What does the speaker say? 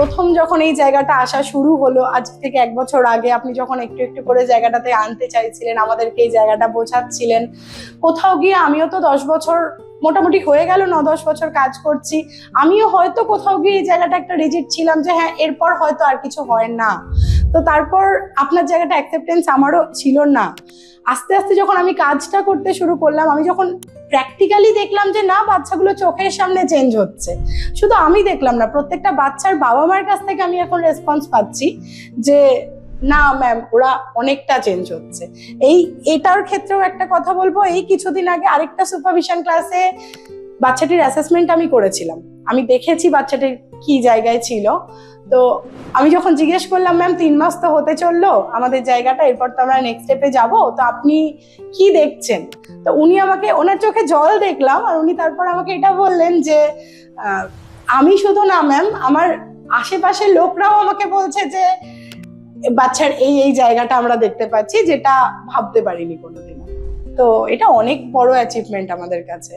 প্রথম যখন এই জায়গাটা আসা শুরু হলো, আজ থেকে এক বছর আগে আপনি যখন একটু একটু করে জায়গাটাতে আনতে চাইছিলেন, আমাদেরকে এই জায়গাটা বোঝাচ্ছিলেন, কোথাও গিয়ে আমিও তো দশ বছর, মোটামুটি হয়ে গেল ন দশ বছর কাজ করছি, আমিও হয়তো কোথাও গিয়ে এই জায়গাটা একটা রিজিট ছিলাম যে হ্যাঁ এরপর হয়তো আর কিছু হয় না। তো তারপর আপনার জায়গাটা অ্যাকসেপ্টেন্স আমারও ছিল না। আস্তে আস্তে যখন আমি কাজটা করতে শুরু করলাম, আমি যখন প্র্যাকটিক্যালি দেখলাম যে না, বাচ্চাগুলো চোখের সামনে চেঞ্জ হচ্ছে। শুধু আমি দেখলাম না, প্রত্যেকটা বাচ্চার বাবা মার কাছ থেকে আমি এখন রেসপন্স পাচ্ছি যে, না ম্যাম ওরা অনেকটা চেঞ্জ হচ্ছে। এই, এটার ক্ষেত্রেও একটা কথা বলব, এই কিছুদিন আগে আরেকটা সুপারভিশন ক্লাসে বাচ্চাটির অ্যাসেসমেন্ট আমি করেছিলাম। আমি দেখেছি বাচ্চাটির কি জায়গায় ছিল। তো আমি যখন জিজ্ঞেস করলাম, ম্যাম, তিন মাস তো হতে চলল, আমাদের জায়গাটা, এরপর তো আমরা নেক্সট স্টেপে যাব, তো আপনি কি দেখছেন? তো উনি আমাকে, ওনার চোখে জল দেখলাম আর উনি তারপর আমাকে এটা বললেন যে আমি শুধু না, ম্যাম, আমার আশেপাশের লোকরাও আমাকে বলছে যে, বাচ্চার এই এই জায়গাটা আমরা দেখতে পাচ্ছি, যেটা ভাবতে পারিনি কোনোদিন তো এটা অনেক বড় অ্যাচিভমেন্ট আমাদের কাছে।